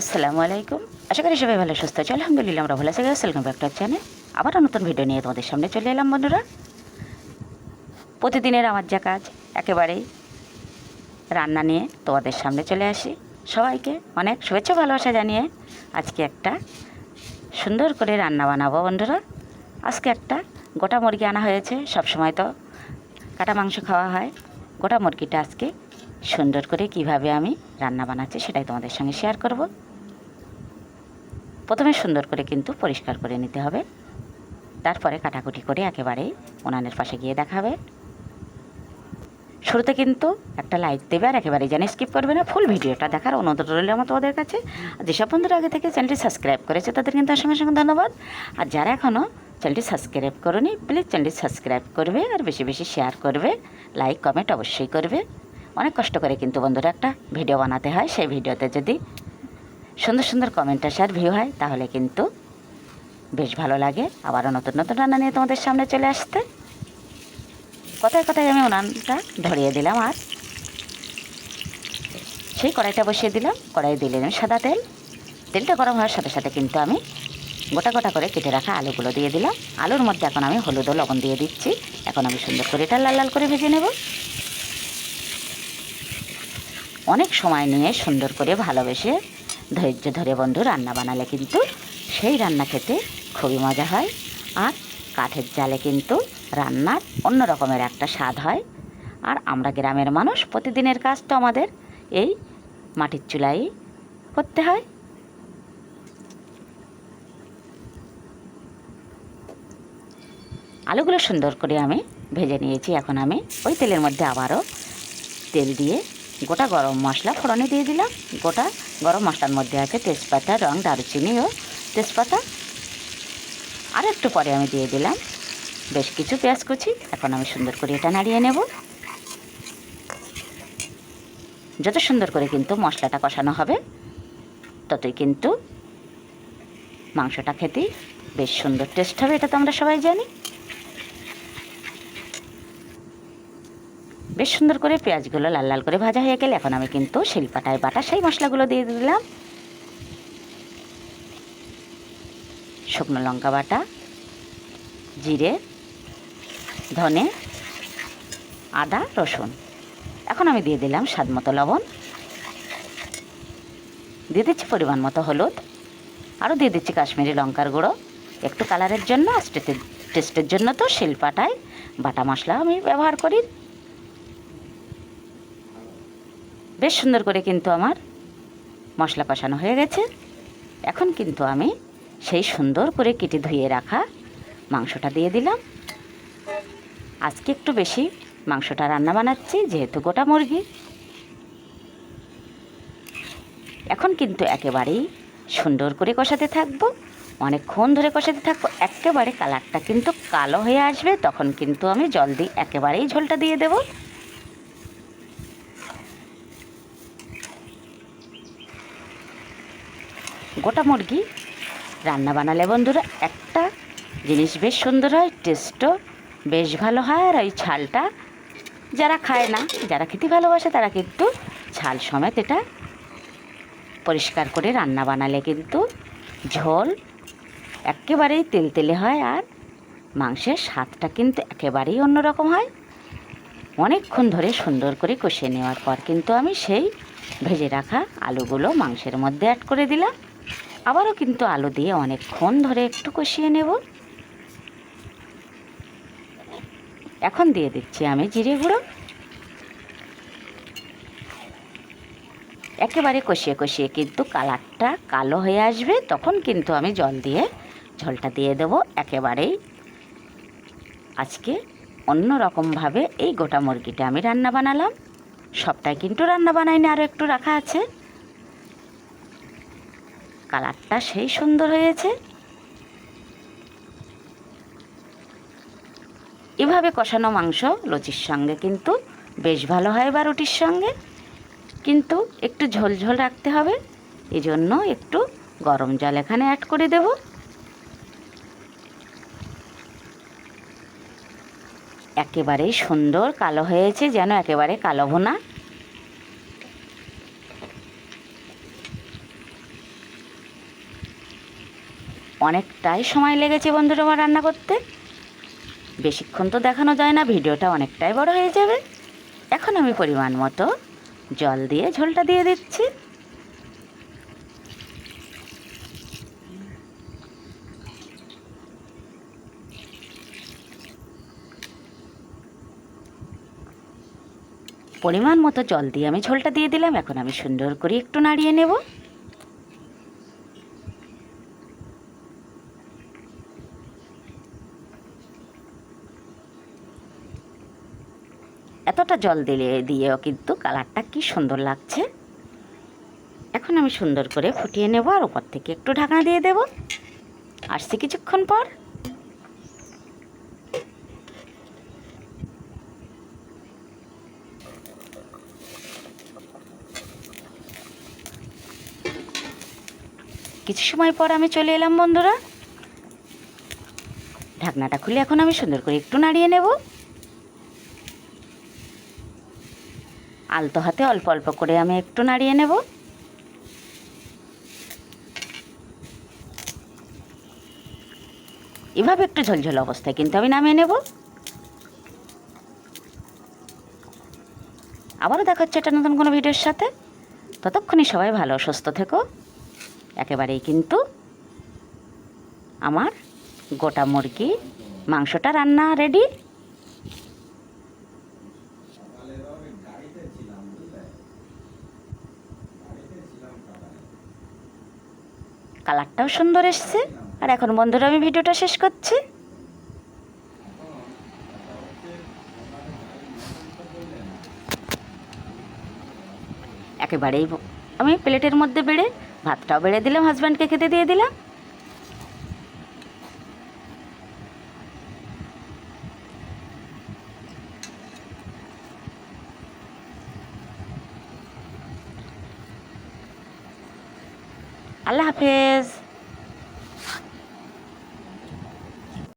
আসসালামু আলাইকুম। আশা করি সবাই ভালো, সুস্থ আছে। আলহামদুলিল্লাহ, আমরা ভালো আছি। ওয়েলকাম ব্যাক টু চ্যানেল আবারও নতুন ভিডিও নিয়ে তোমাদের সামনে চলে এলাম, বন্ধুরা। প্রতিদিনের আমার যা কাজ, একেবারেই রান্না নিয়ে তোমাদের সামনে চলে আসি। সবাইকে অনেক শুভেচ্ছা, ভালোবাসা জানিয়ে আজকে একটা সুন্দর করে রান্না বানাবো, বন্ধুরা। আজকে একটা গোটা মুরগি আনা হয়েছে। সব সময় তো কাটা মাংস খাওয়া হয়। গোটা মুরগিটা আজকে সুন্দর করে কীভাবে আমি রান্না বানাচ্ছি সেটাই তোমাদের সঙ্গে শেয়ার করব। প্রথমে সুন্দর করে কিন্তু পরিষ্কার করে নিতে হবে। তারপরে কাটাকুটি করে একেবারেই উনানের পাশে গিয়ে দেখাবে শুরুতে কিন্তু একটা লাইক দেবে আর একেবারেই জানি স্কিপ করবে না। ফুল ভিডিওটা দেখার অনুরোধ রইল আমার তোমাদের কাছে। আর যেসব বন্ধুরা আগে থেকে চ্যানেলটি সাবস্ক্রাইব করেছে, তাদের কিন্তু সঙ্গে সঙ্গে ধন্যবাদ। আর যারা এখনও চ্যানেলটি সাবস্ক্রাইব করনি প্লিজ চ্যানেলটি সাবস্ক্রাইব করবে আর বেশি বেশি শেয়ার করবে। লাইক কমেন্ট অবশ্যই করবে। অনেক কষ্ট করে কিন্তু বন্ধুরা একটা ভিডিও বানাতে হয়। সেই ভিডিওতে যদি সুন্দর সুন্দর কমেন্ট আসে আর ভিউ হয়, তাহলে কিন্তু বেশ ভালো লাগে। আবারও নতুন নতুন রান্না নিয়ে তোমাদের সামনে চলে আসতে। কথায় কথায় আমি উনানটা ধরিয়ে দিলাম আর। সেই কড়াইটা বসিয়ে দিলাম কড়াই দিলে আমি সাদা তেল। তেলটা গরম হওয়ার সাথে সাথে কিন্তু আমি গোটা গোটা করে কেটে রাখা আলুগুলো দিয়ে দিলাম। আলুর মধ্যে এখন আমি হলুদ ও লবণ দিয়ে দিচ্ছি। এখন আমি সুন্দর করে এটা লাল লাল করে ভেজে নেব। অনেক সময় নিয়ে সুন্দর করে ভালোবেসে ধৈর্য ধরে বন্ধু, রান্না বানালে কিন্তু সেই রান্না খেতে খুবই মজা হয়। আর কাঠের জালে কিন্তু রান্নার অন্য রকমের একটা স্বাদ হয়। আর আমরা গ্রামের মানুষ, প্রতিদিনের কাজ তো আমাদের এই মাটির চুলাই করতে হয়। আলুগুলো সুন্দর করে আমি ভেজে নিয়েছি। এখন আমি ওই তেলের মধ্যে আবারও তেল দিয়ে গোটা গরম মশলা ফোড়নে দিয়ে দিলাম। গোটা গরম মশলার মধ্যে আছে তেজপাতা, রং দারুচিনি ও তেজপাতা। আর একটু পরে আমি দিয়ে দিলাম বেশ কিছু পেঁয়াজ কুচি। এখন আমি সুন্দর করে এটা নাড়িয়ে নেব। যত সুন্দর করে কিন্তু মশলাটা কষানো হবে, ততই কিন্তু মাংসটা খেতেই বেশ সুন্দর টেস্ট হবে, এটা তো আমরা সবাই জানি। বেশ সুন্দর করে পেঁয়াজগুলো লাল লাল করে ভাজা হয়ে গেলে এখন আমি কিন্তু শিলপাটায় বাটা সেই মশলাগুলো দিয়ে দিলাম। শুকনো লঙ্কা বাটা, জিরে, ধনে, আদা, রসুন। এখন আমি দিয়ে দিলাম স্বাদ মতো লবণ। দিয়ে দিচ্ছি পরিমাণ মতো হলুদ। আরও দিয়ে দিচ্ছি কাশ্মীরি লঙ্কার গুঁড়ো। একটু কালারের জন্য আর টেস্টের জন্য তো শিলপাটায় বাটা মশলা আমি ব্যবহার করি। বেশ সুন্দর করে কিন্তু আমার মশলা কষানো হয়ে গেছে। এখন কিন্তু আমি সেই সুন্দর করে কেটে ধুয়ে রাখা মাংসটা দিয়ে দিলাম। আজকে একটু বেশি মাংসটা রান্না বানাচ্ছি, যেহেতু গোটা মুরগি। এখন কিন্তু একেবারেই সুন্দর করে কষাতে থাকব। অনেকক্ষণ ধরে কষাতে থাকব, একেবারে কালারটা কিন্তু কালো হয়ে আসবে, তখন কিন্তু আমি জল দিয়ে একেবারেই ঝোলটা দিয়ে দেবো। গোটা মুরগি রান্না বানালে বন্ধুরা একটা জিনিস বেশ সুন্দর হয় টেস্টও বেশ ভালো হয়। আর ওই ছালটা যারা খায় না, যারা খেতে ভালোবাসে, তারা কিন্তু ছাল সমেত এটা পরিষ্কার করে রান্না বানালে কিন্তু ঝোল একেবারেই তেলতেলে হয় আর মাংসের স্বাদটা কিন্তু একেবারেই অন্যরকম হয়। অনেকক্ষণ ধরে সুন্দর করে কষে নেওয়ার পর কিন্তু আমি সেই ভেজে রাখা আলুগুলো মাংসের মধ্যে অ্যাড করে দিলাম। আবারও কিন্তু আলু দিয়ে অনেকক্ষণ ধরে একটু কষিয়ে নেব। এখন দিয়ে দিচ্ছি আমি জিরে গুঁড়ো। একেবারে কষিয়ে কষিয়ে কিন্তু কালারটা কালো হয়ে আসবে, তখন কিন্তু আমি জল দিয়ে ঝোলটা দিয়ে দেবো একেবারেই। আজকে অন্য রকমভাবে এই গোটা মুরগিটা আমি রান্না বানালাম। সবটাই কিন্তু রান্না বানাইনি, আরও একটু রাখা আছে। কালারটা সেই সুন্দর হয়েছে। এভাবে কষানো মাংস লুচির সঙ্গে কিন্তু বেশ ভালো হয় বা রুটির সঙ্গে। কিন্তু একটু ঝোল ঝোল রাখতে হবে এই জন্য একটু গরম জল এখানে অ্যাড করে দেব। একেবারেই সুন্দর কালো হয়েছে, যেন একেবারে কালো ভোনা। অনেকটাই সময় লেগেছে বন্ধুরা আমার রান্না করতে। বেশিক্ষণ তো দেখানো যায় না, ভিডিওটা অনেকটাই বড় হয়ে যাবে। এখন আমি পরিমাণ মতো জল দিয়ে ঝোলটা দিয়ে দিচ্ছি। পরিমাণ মতো জল দিয়ে আমি ঝোলটা দিয়ে দিলাম, এখন আমি সুন্দর করে একটু নাড়িয়ে নেব। এতটা জল দিলে, দিয়েও কিন্তু কালারটা কি সুন্দর লাগছে। এখন আমি সুন্দর করে ফুটিয়ে নেব আর উপর থেকে একটু ঢাকনা দিয়ে দেব। আসছি কিছুক্ষণ পর। কিছু সময় পর আমি চলে এলাম বন্ধুরা। ঢাকনাটা খুলে এখন আমি সুন্দর করে একটু নাড়িয়ে নেব। আলতো হাতে অল্প অল্প করে আমি একটু নাড়িয়ে নেব। এভাবে একটু ঝোলঝোল অবস্থায় কিন্তু আমি নামিয়ে নেব। আবারও দেখা হচ্ছে একটা নতুন কোনো ভিডিওর সাথে। ততক্ষণই সবাই ভালো, সুস্থ থেকো। একেবারেই কিন্তু আমার গোটা মুরগি, মাংসটা রান্না রেডি কালারটাও সুন্দর এসছে। আর এখন বন্ধুরা, আমি ভিডিওটা শেষ করছি। একেবারেই আমি প্লেটের মধ্যে বেড়ে ভাতটাও বেড়ে দিলাম হাজব্যান্ডকে খেতে দিয়ে দিলাম। আল্লাহ হাফেজ।